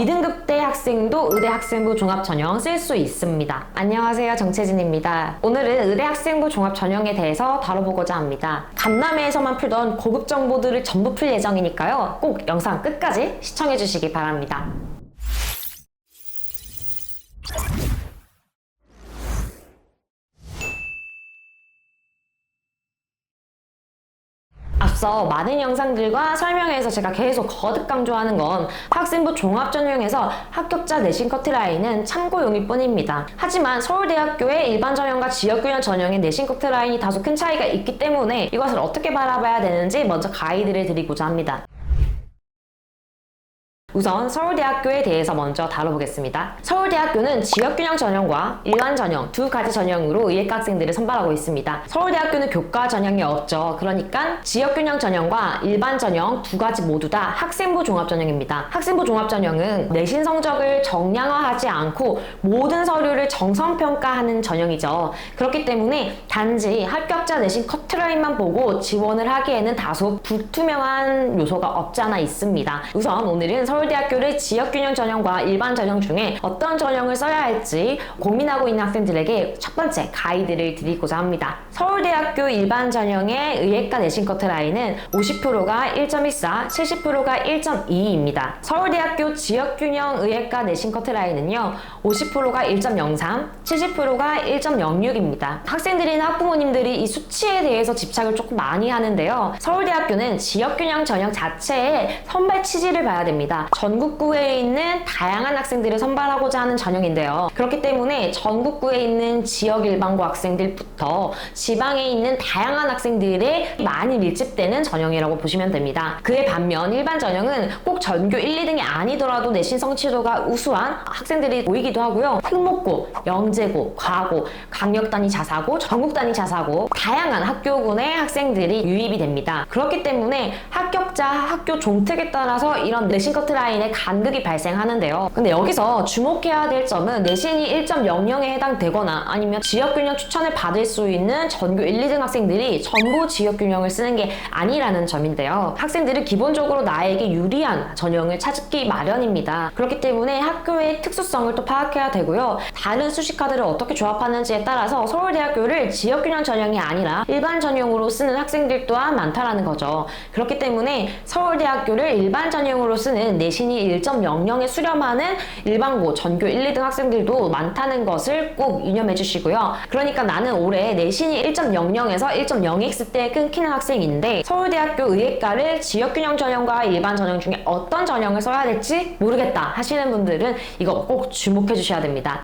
B등급대 학생도 의대 학생부 종합 전형 쓸 수 있습니다. 안녕하세요. 정채진입니다. 오늘은 의대 학생부 종합 전형에 대해서 다뤄보고자 합니다. 간남회에서만 풀던 고급 정보들을 전부 풀 예정이니까요. 꼭 영상 끝까지 시청해 주시기 바랍니다. 앞서 많은 영상들과 설명에서 제가 계속 거듭 강조하는 건 학생부 종합 전형에서 합격자 내신 커트라인은 참고용일 뿐입니다. 하지만 서울대학교의 일반 전형과 지역균형 전형의 내신 커트라인이 다소 큰 차이가 있기 때문에 이것을 어떻게 바라봐야 되는지 먼저 가이드를 드리고자 합니다. 우선 서울대학교에 대해서 먼저 다뤄보겠습니다. 서울대학교는 지역균형 전형과 일반 전형 두 가지 전형으로 의예과 학생들을 선발하고 있습니다. 서울대학교는 교과 전형이 없죠. 그러니까 지역균형 전형과 일반 전형 두 가지 모두 다 학생부 종합 전형입니다. 학생부 종합 전형은 내신 성적을 정량화하지 않고 모든 서류를 정성 평가하는 전형이죠. 그렇기 때문에 단지 합격자 내신 커트라인만 보고 지원을 하기에는 다소 불투명한 요소가 없지 않아 있습니다. 우선 오늘은 서울 대학교를 지역균형 전형과 일반 전형 중에 어떤 전형을 써야 할지 고민하고 있는 학생들에게 첫 번째 가이드를 드리고자 합니다. 서울대학교 일반 전형의 의예과 내신 커트라인은 50%가 1.14, 70%가 1.22입니다. 서울대학교 지역균형 의예과 내신 커트라인은요, 50%가 1.03, 70%가 1.06입니다. 학생들이나 학부모님들이 이 수치에 대해서 집착을 조금 많이 하는데요. 서울대학교는 지역균형 전형 자체에 선발 취지를 봐야 됩니다. 전국구에 있는 다양한 학생들을 선발하고자 하는 전형인데요. 그렇기 때문에 전국구에 있는 지역 일반고 학생들부터 지방에 있는 다양한 학생들의 많이 밀집되는 전형이라고 보시면 됩니다. 그에 반면 일반 전형은 꼭 전교 1, 2등이 아니더라도 내신 성취도가 우수한 학생들이 모이기도 하고요. 흑목고, 영재고, 과고, 강력 단위 자사고, 전국 단위 자사고 다양한 학교군의 학생들이 유입이 됩니다. 그렇기 때문에 합격자 학교 종특에 따라서 이런 내신 커트 라인의 간극이 발생하는데요. 근데 여기서 주목해야 될 점은 내신이 1.00에 해당되거나 아니면 지역균형 추천을 받을 수 있는 전교 1, 2등 학생들이 전부 지역균형을 쓰는 게 아니라는 점인데요. 학생들은 기본적으로 나에게 유리한 전형을 찾기 마련입니다. 그렇기 때문에 학교의 특수성을 또 파악해야 되고요. 다른 수식카드를 어떻게 조합하는지에 따라서 서울대학교를 지역균형 전형이 아니라 일반 전형으로 쓰는 학생들 또한 많다라는 거죠. 그렇기 때문에 서울대학교를 일반 전형으로 쓰는 내 신이 1.00에 수렴하는 일반고 전교 1, 2등 학생들도 많다는 것을 꼭 유념해 주시고요. 그러니까 나는 올해 내신이 1.00에서 1.0x 때 끊기는 학생인데 서울대학교 의예과를 지역균형 전형과 일반 전형 중에 어떤 전형을 써야 될지 모르겠다 하시는 분들은 이거 꼭 주목해 주셔야 됩니다.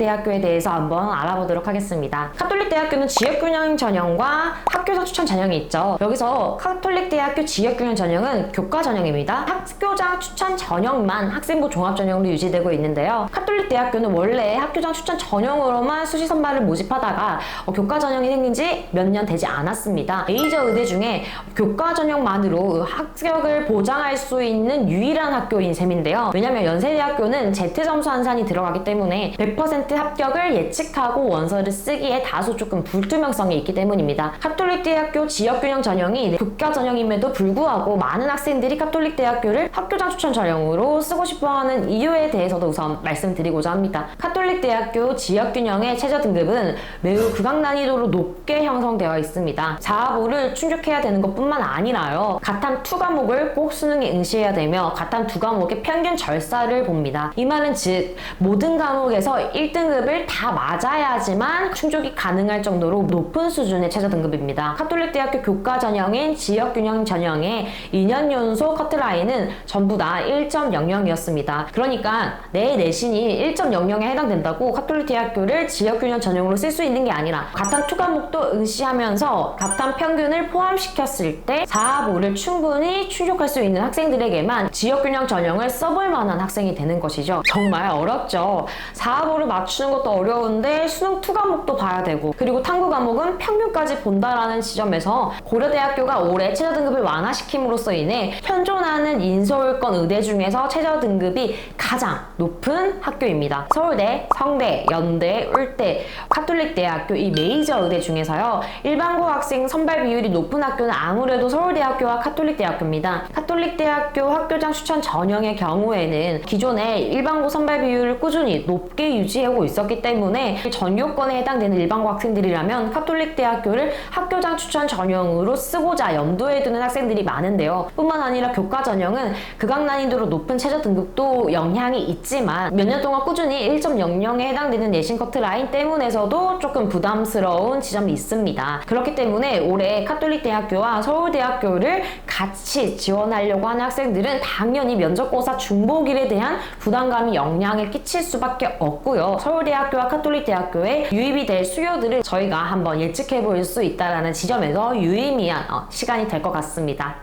대학교에 대해서 한번 알아보도록 하겠습니다. 카톨릭 대학교는 지역균형 전형과 학교장 추천 전형이 있죠. 여기서 카톨릭 대학교 지역균형 전형은 교과 전형입니다. 학교장 추천 전형만 학생부 종합 전형으로 유지되고 있는데요. 카톨릭 대학교는 원래 학교장 추천 전형으로만 수시 선발을 모집하다가 어, 교과 전형이 생긴 지 몇 년 되지 않았습니다. 메이저 의대 중에 교과 전형만으로 합격을 보장할 수 있는 유일한 학교인 셈인데요. 왜냐면 연세대학교는 Z 점수 한산이 들어가기 때문에 100% 합격을 예측하고 원서를 쓰기에 다소 조금 불투명성이 있기 때문입니다. 카톨릭 대학교 지역균형 전형이 교과 전형임에도 불구하고 많은 학생들이 카톨릭 대학교를 학교장 추천 전형으로 쓰고 싶어하는 이유에 대해서도 우선 말씀드리고자 합니다. 카톨릭 대학교 지역균형의 최저 등급은 매우 극강 난이도로 높게 형성되어 있습니다. 자아보를 충족해야 되는 것뿐만 아니라요. 가탐 2 과목을 꼭 수능에 응시해야 되며 가탐 2 과목의 평균 절사를 봅니다. 이 말은 즉 모든 과목에서 1등 급을 다 맞아야지만 충족이 가능할 정도로 높은 수준의 최저 등급입니다. 카톨릭 대학교 교과 전형인 지역 균형 전형의 2년 연속 커트라인은 전부 다 1.00이었습니다. 그러니까 내 내신이 1.00에 해당된다고 카톨릭 대학교를 지역 균형 전형으로 쓸 수 있는 게 아니라 가탐 2 과목도 응시하면서 가탐 평균을 포함시켰을 때 4하보를 충분히 충족할 수 있는 학생들에게만 지역 균형 전형을 써볼 만한 학생이 되는 것이죠. 정말 어렵죠. 4하보를 맞춰 맞추는 것도 어려운데 수능 투 과목도 봐야 되고 그리고 탐구 과목은 평균까지 본다라는 지점에서 고려대학교가 올해 최저 등급을 완화시킴으로써 인해 현존하는 인서울권 의대 중에서 최저 등급이 가장 높은 학교입니다. 서울대, 성대, 연대, 울대, 카톨릭대학교 이 메이저 의대 중에서요. 일반고 학생 선발 비율이 높은 학교는 아무래도 서울대학교와 카톨릭대학교입니다. 카톨릭대학교 학교장 추천 전형의 경우에는 기존에 일반고 선발 비율을 꾸준히 높게 유지 하고 있었기 때문에 전교권에 해당되는 일반고 학생들이라면 카톨릭 대학교를 학교장 추천 전형으로 쓰고자 염두에 두는 학생들이 많은데요. 뿐만 아니라 교과 전형은 극악 난이도로 높은 최저 등급도 영향이 있지만 몇 년 동안 꾸준히 1.00에 해당되는 내신 커트라인 때문에서도 조금 부담스러운 지점이 있습니다. 그렇기 때문에 올해 카톨릭 대학교와 서울대학교를 같이 지원하려고 하는 학생들은 당연히 면접고사 중복일에 대한 부담감이 영향을 끼칠 수밖에 없고요. 서울대학교와 카톨릭대학교에 유입이 될 수요들을 저희가 한번 예측해 볼 수 있다는 지점에서 유의미한 어, 시간이 될 것 같습니다.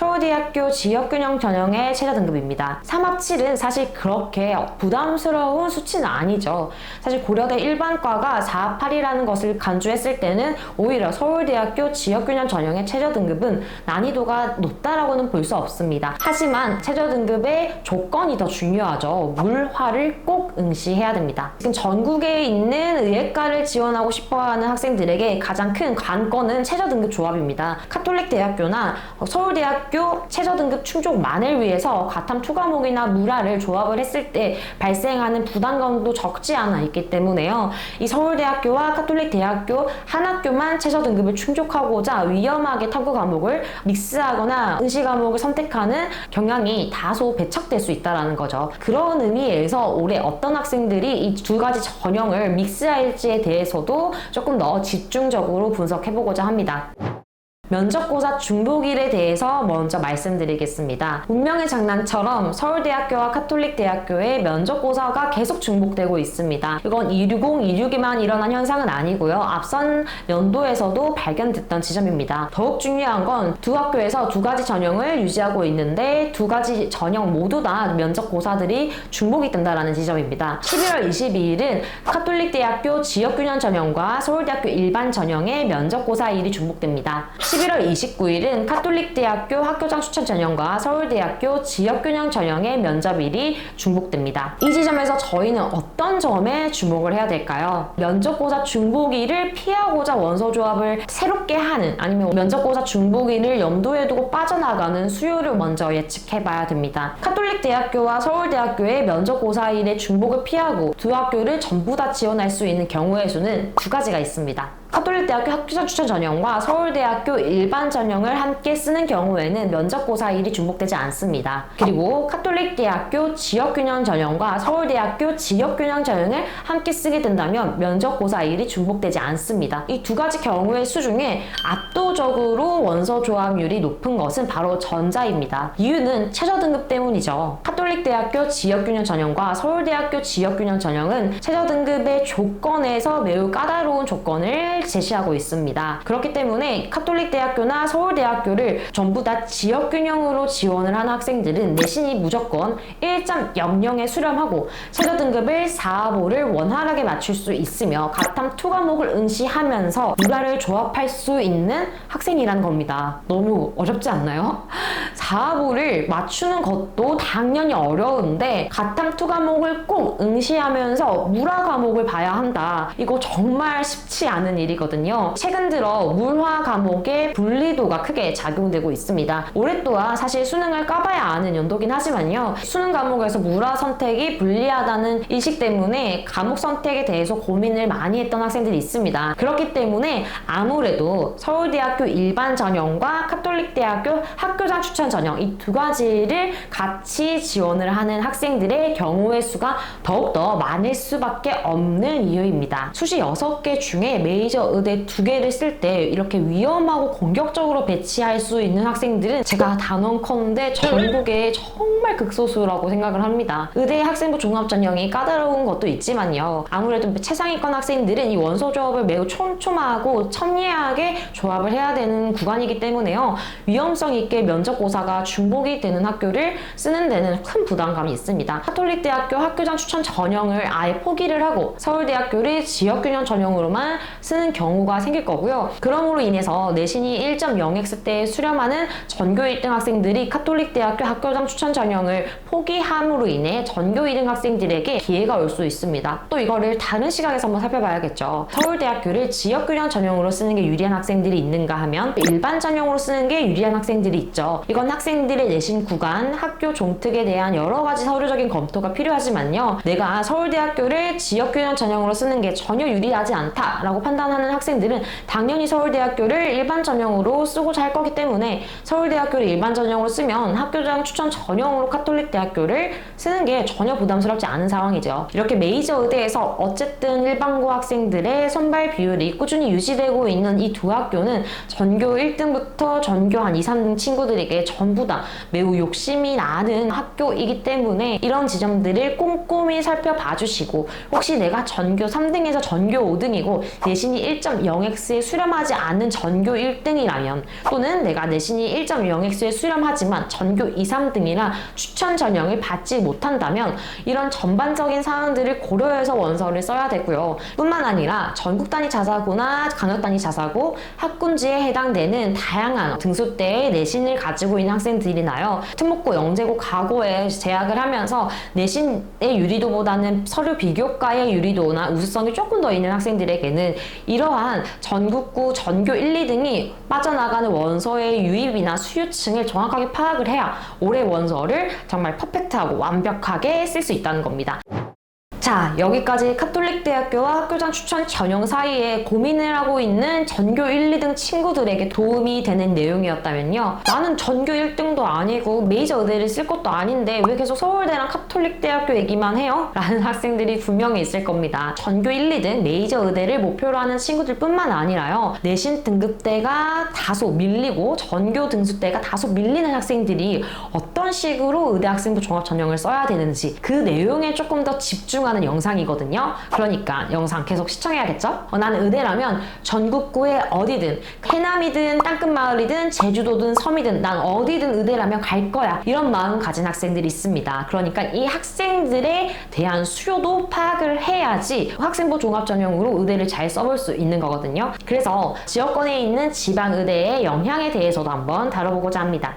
서울대학교 지역균형 전형의 최저 등급입니다. 3합7은 사실 그렇게 부담스러운 수치는 아니죠. 사실 고려대 일반과가 4합8이라는 것을 간주했을 때는 오히려 서울대학교 지역균형 전형의 최저 등급은 난이도가 높다라고는 볼 수 없습니다. 하지만 최저 등급의 조건이 더 중요하죠. 물화를 꼭 응시해야 됩니다. 지금 전국에 있는 의예과를 지원하고 싶어하는 학생들에게 가장 큰 관건은 최저 등급 조합입니다. 카톨릭 대학교나 서울대학 교 최저 등급 충족만을 위해서 가탐 투 과목이나 물화를 조합을 했을 때 발생하는 부담감도 적지 않아 있기 때문에요. 이 서울대학교와 카톨릭 대학교 한 학교만 최저 등급을 충족하고자 위험하게 탐구 과목을 믹스하거나 응시 과목을 선택하는 경향이 다소 배척될 수 있다는 거죠. 그런 의미에서 올해 어떤 학생들이 이 두 가지 전형을 믹스할지에 대해서도 조금 더 집중적으로 분석해보고자 합니다. 면접고사 중복일에 대해서 먼저 말씀드리겠습니다. 운명의 장난처럼 서울대학교와 카톨릭대학교의 면접고사가 계속 중복되고 있습니다. 이건 260, 262만 일어난 현상은 아니고요. 앞선 연도에서도 발견됐던 지점입니다. 더욱 중요한 건 두 학교에서 두 가지 전형을 유지하고 있는데 두 가지 전형 모두 다 면접고사들이 중복이 된다는 지점입니다. 11월 22일은 카톨릭대학교 지역균형 전형과 서울대학교 일반 전형의 면접고사일이 중복됩니다. 11월 29일은 카톨릭대학교 학교장 추천 전형과 서울대학교 지역균형 전형의 면접일이 중복됩니다. 이 지점에서 저희는 어떤 점에 주목을 해야 될까요? 면접고사 중복일을 피하고자 원서 조합을 새롭게 하는 아니면 면접고사 중복일을 염두에 두고 빠져나가는 수요를 먼저 예측해 봐야 됩니다. 카톨릭대학교와 서울대학교의 면접고사일의 중복을 피하고 두 학교를 전부 다 지원할 수 있는 경우의 수는 두 가지가 있습니다. 카톨릭대학교 학교장 추천 전형과 서울대학교 일반 전형을 함께 쓰는 경우에는 면접고사 일이 중복되지 않습니다. 그리고 카톨릭대학교 지역균형 전형과 서울대학교 지역균형 전형을 함께 쓰게 된다면 면접고사 일이 중복되지 않습니다. 이 두 가지 경우의 수 중에 압도적으로 원서 조합률이 높은 것은 바로 전자입니다. 이유는 최저 등급 때문이죠. 카톨릭대학교 지역균형 전형과 서울대학교 지역균형 전형은 최저 등급의 조건에서 매우 까다로운 조건을 제시하고 있습니다. 그렇기 때문에 카톨릭 대학교나 서울대학교를 전부 다 지역 균형으로 지원을 하는 학생들은 내신이 무조건 1.00에 수렴하고 최저 등급을 4호를 원활하게 맞출 수 있으며 가탐 투 과목을 응시하면서 유라를 조합할 수 있는 학생이라는 겁니다. 너무 어렵지 않나요? 4호를 맞추는 것도 당연히 어려운데 가탐 투 과목을 꼭 응시하면서 물화 과목을 봐야 한다. 이거 정말 쉽지 않은 일 이거든요. 최근 들어 물화 과목의 분리도가 크게 작용되고 있습니다. 올해 또한 사실 수능을 까봐야 아는 연도긴 하지만요. 수능 과목에서 물화 선택이 불리하다는 인식 때문에 과목 선택에 대해서 고민을 많이 했던 학생들이 있습니다. 그렇기 때문에 아무래도 서울대학교 일반 전형과 카톨릭대학교 학교장 추천 전형 이 두 가지를 같이 지원을 하는 학생들의 경우의 수가 더욱더 많을 수밖에 없는 이유입니다. 수시 6개 중에 메이저 의대 2개를 쓸 때 이렇게 위험하고 공격적으로 배치할 수 있는 학생들은 제가 단언컨대 전국에 정말 극소수라고 생각을 합니다. 의대 학생부 종합 전형이 까다로운 것도 있지만요. 아무래도 최상위권 학생들은 이 원서 조합을 매우 촘촘하고 첨예하게 조합을 해야 되는 구간이기 때문에요. 위험성 있게 면접고사가 중복이 되는 학교를 쓰는 데는 큰 부담감이 있습니다. 카톨릭 대학교 학교장 추천 전형을 아예 포기를 하고 서울대학교를 지역균형 전형으로만 쓰는 경우가 생길 거고요. 그럼으로 인해서 내신이 1.0x 때 수렴하는 전교 1등 학생들이 카톨릭 대학교 학교장 추천 전형을 포기함으로 인해 전교 2등 학생들에게 기회가 올 수 있습니다. 또 이거를 다른 시각에서 한번 살펴봐야겠죠. 서울대학교를 지역균형 전형으로 쓰는 게 유리한 학생들이 있는가 하면 일반 전형으로 쓰는 게 유리한 학생들이 있죠. 이건 학생들의 내신 구간, 학교 종특에 대한 여러 가지 서류적인 검토가 필요하지만요. 내가 서울대학교를 지역균형 전형으로 쓰는 게 전혀 유리하지 않다라고 판단하 는 학생들은 당연히 서울대학교를 일반 전형으로 쓰고자 할 거기 때문에 서울대학교를 일반 전형으로 쓰면 학교장 추천 전형으로 카톨릭 대학교를 쓰는 게 전혀 부담스럽지 않은 상황이죠. 이렇게 메이저 의대에서 어쨌든 일반고 학생들의 선발 비율이 꾸준히 유지되고 있는 이 두 학교는 전교 1등부터 전교 한 2, 3등 친구들에게 전부 다 매우 욕심이 나는 학교이기 때문에 이런 지점들을 꼼꼼히 살펴봐 주시고 혹시 내가 전교 3등에서 전교 5등이고 내신이 1.0x에 수렴하지 않는 전교 1등이라면 또는 내가 내신이 1.0x에 수렴하지만 전교 2, 3등이라 추천 전형을 받지 못한다면 이런 전반적인 사항들을 고려해서 원서를 써야 되고요. 뿐만 아니라 전국 단위 자사고나 강역 단위 자사고 학군지에 해당되는 다양한 등수대의 내신을 가지고 있는 학생들이나요. 특목고, 영재고, 가고에 재학을 하면서 내신의 유리도보다는 서류 비교과의 유리도나 우수성이 조금 더 있는 학생들에게는 이 러한 전국구, 전교 1, 2등이 빠져나가는 원서의 유입이나 수요층을 정확하게 파악을 해야 올해 원서를 정말 퍼펙트하고 완벽하게 쓸 수 있다는 겁니다. 자, 여기까지 카톨릭 대학교와 학교장 추천 전형 사이에 고민을 하고 있는 전교 1, 2등 친구들에게 도움이 되는 내용이었다면요. 나는 전교 1등도 아니고 메이저 의대를 쓸 것도 아닌데 왜 계속 서울대랑 카톨릭 대학교 얘기만 해요? 라는 학생들이 분명히 있을 겁니다. 전교 1, 2등 메이저 의대를 목표로 하는 친구들 뿐만 아니라요. 내신 등급대가 다소 밀리고 전교 등수대가 다소 밀리는 학생들이 어떤 식으로 의대 학생부 종합 전형을 써야 되는지 그 내용에 조금 더 집중하는 영상이거든요. 그러니까 영상 계속 시청해야겠죠? 어, 나는 의대라면 전국구에 어디든 해남이든 땅끝마을이든 제주도든 섬이든 난 어디든 의대라면 갈 거야. 이런 마음 가진 학생들이 있습니다. 그러니까 이 학생들에 대한 수요도 파악을 해야지 학생부 종합 전형으로 의대를 잘 써볼 수 있는 거거든요. 그래서 지역권에 있는 지방 의대의 영향에 대해서도 한번 다뤄보고자 합니다.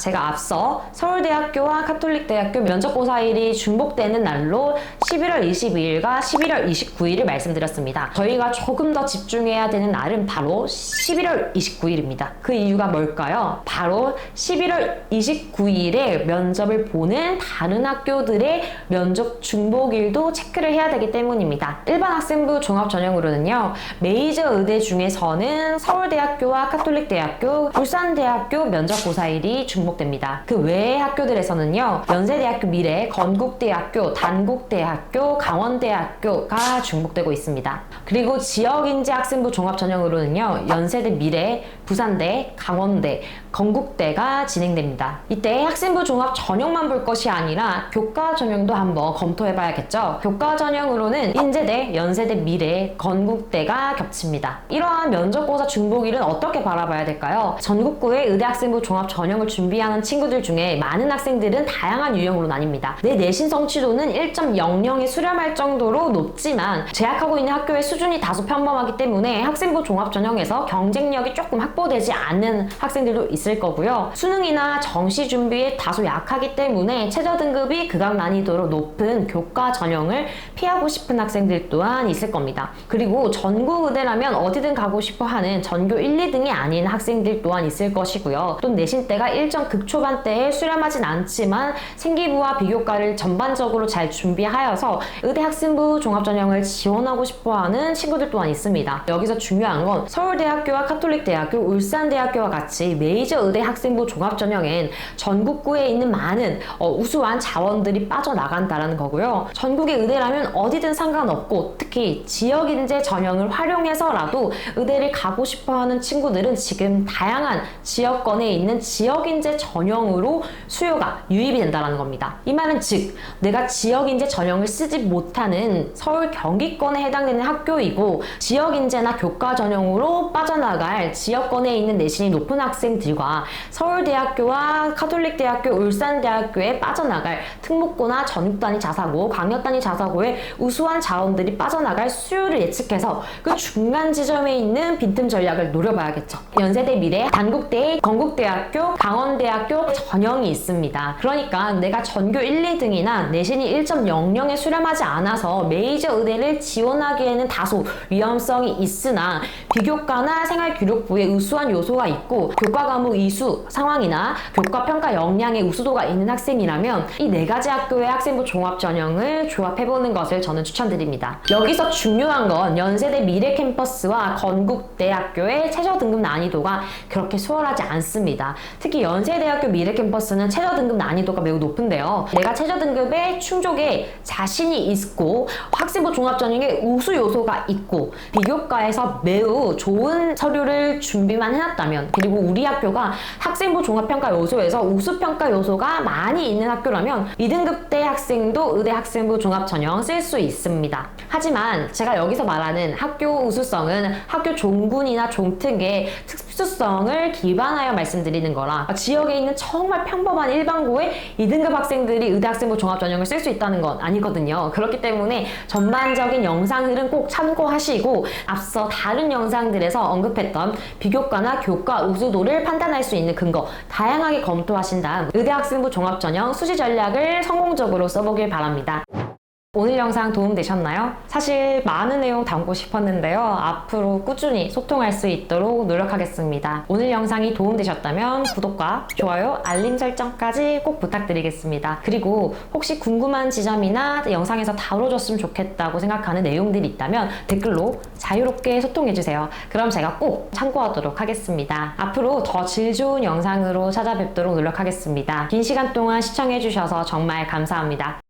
제가 앞서 서울대학교와 카톨릭대학교 면접고사일이 중복되는 날로 11월 22일과 11월 29일을 말씀드렸습니다. 저희가 조금 더 집중해야 되는 날은 바로 11월 29일입니다. 그 이유가 뭘까요? 바로 11월 29일에 면접을 보는 다른 학교들의 면접 중복일도 체크를 해야 되기 때문입니다. 일반 학생부 종합 전형으로는요, 메이저 의대 중에서는 서울대학교와 카톨릭대학교, 울산대학교 면접고사일이 중복 접목됩니다. 그 외의 학교들에서는요, 연세대학교 미래, 건국대학교, 단국대학교, 강원대학교가 중복되고 있습니다. 그리고 지역인재 학생부 종합 전형으로는요, 연세대 미래, 부산대, 강원대, 건국대가 진행됩니다. 이때 학생부 종합 전형만 볼 것이 아니라 교과 전형도 한번 검토해 봐야겠죠. 교과 전형으로는 인제대, 연세대 미래, 건국대가 겹칩니다. 이러한 면접고사 중복일은 어떻게 바라봐야 될까요? 전국구의 의대 학생부 종합 전형을 준비하는 친구들 중에 많은 학생들은 다양한 유형으로 나뉩니다. 내 내신 성취도는 1.00에 수렴할 정도로 높지만 재학하고 있는 학교의 수준이 다소 평범하기 때문에 학생부 종합 전형에서 경쟁력이 조금 확보되지 않는 학생들도 있을 거고요. 수능이나 정시 준비에 다소 약하기 때문에 최저 등급이 극악 난이도로 높은 교과 전형을 피하고 싶은 학생들 또한 있을 겁니다. 그리고 전국 의대라면 어디든 가고 싶어 하는 전교 1, 2등이 아닌 학생들 또한 있을 것이고요. 또 내신 때가 일정 극초반 때에 수렴하진 않지만 생기부와 비교과를 전반적으로 잘 준비하여서 의대 학생부 종합 전형을 지원하고 싶어 하는 친구들 또한 있습니다. 여기서 중요한 건 서울대학교와 카톨릭대학교, 울산대학교와 같이 메이저 의대 학생부 종합 전형엔 전국구에 있는 많은 어, 우수한 자원들이 빠져나간다는 거고요. 전국의 의대라면 어디든 상관없고 특히 지역 인재 전형을 활용해서라도 의대를 가고 싶어하는 친구들은 지금 다양한 지역권에 있는 지역인재 인재 전형으로 수요가 유입이 된다는 겁니다. 이 말은 즉 내가 지역 인재 전형을 쓰지 못하는 서울 경기권에 해당되는 학교이고 지역 인재나 교과 전형으로 빠져나갈 지역권에 있는 내신이 높은 학생들과 서울대학교와 카톨릭대학교, 울산대학교에 빠져나갈 특목고나 전육단위 자사고, 광역단위 자사고의 우수한 자원들이 빠져나갈 수요를 예측해서 그 중간 지점에 있는 빈틈 전략을 노려봐야겠죠. 연세대 미래, 단국대, 건국대학교, 강원대학교 전형이 있습니다. 그러니까 내가 전교 1, 2등이나 내신이 1.00에 수렴하지 않아서 메이저 의대를 지원하기에는 다소 위험성이 있으나 비교과나 생활기록부에 우수한 요소가 있고 교과 과목 이수 상황이나 교과 평가 역량의 우수도가 있는 학생이라면 이 네 가지 학교의 학생부 종합 전형을 조합해보는 것을 저는 추천드립니다. 여기서 중요한 건 연세대 미래 캠퍼스와 건국대학교의 최저 등급 난이도가 그렇게 수월하지 않습니다. 특히 연세대학교 미래 캠퍼스는 최저 등급 난이도가 매우 높은데요. 내가 최저 등급에 충족에 자신이 있고 학생부 종합 전형에 우수 요소가 있고 비교과에서 매우 좋은 서류를 준비만 해놨다면 그리고 우리 학교가 학생부 종합평가 요소에서 우수 평가 요소가 많이 있는 학교라면 2등급대 학생도 의대 학생부 종합 전형 쓸 수 있습니다. 하지만 제가 여기서 말하는 학교 우수성은 학교 종군이나 종특의 특수성을 기반하여 말씀드리는 거라 지역에 있는 정말 평범한 일반고의 2등급 학생들이 의대 학생부 종합 전형을 쓸 수 있다는 건 아니거든요. 그렇기 때문에 전반적인 영상 흐름 꼭 참고하시고 앞서 다른 영상들에서 언급했던 비교과나 교과 우수도를 판단할 수 있는 근거 다양하게 검토하신 다음 의대 학생부 종합 전형 수시 전략을 성공적으로 써보길 바랍니다. 오늘 영상 도움되셨나요? 사실 많은 내용 담고 싶었는데요. 앞으로 꾸준히 소통할 수 있도록 노력하겠습니다. 오늘 영상이 도움되셨다면 구독과 좋아요, 알림 설정까지 꼭 부탁드리겠습니다. 그리고 혹시 궁금한 지점이나 영상에서 다뤄줬으면 좋겠다고 생각하는 내용들이 있다면 댓글로 자유롭게 소통해주세요. 그럼 제가 꼭 참고하도록 하겠습니다. 앞으로 더 질 좋은 영상으로 찾아뵙도록 노력하겠습니다. 긴 시간 동안 시청해주셔서 정말 감사합니다.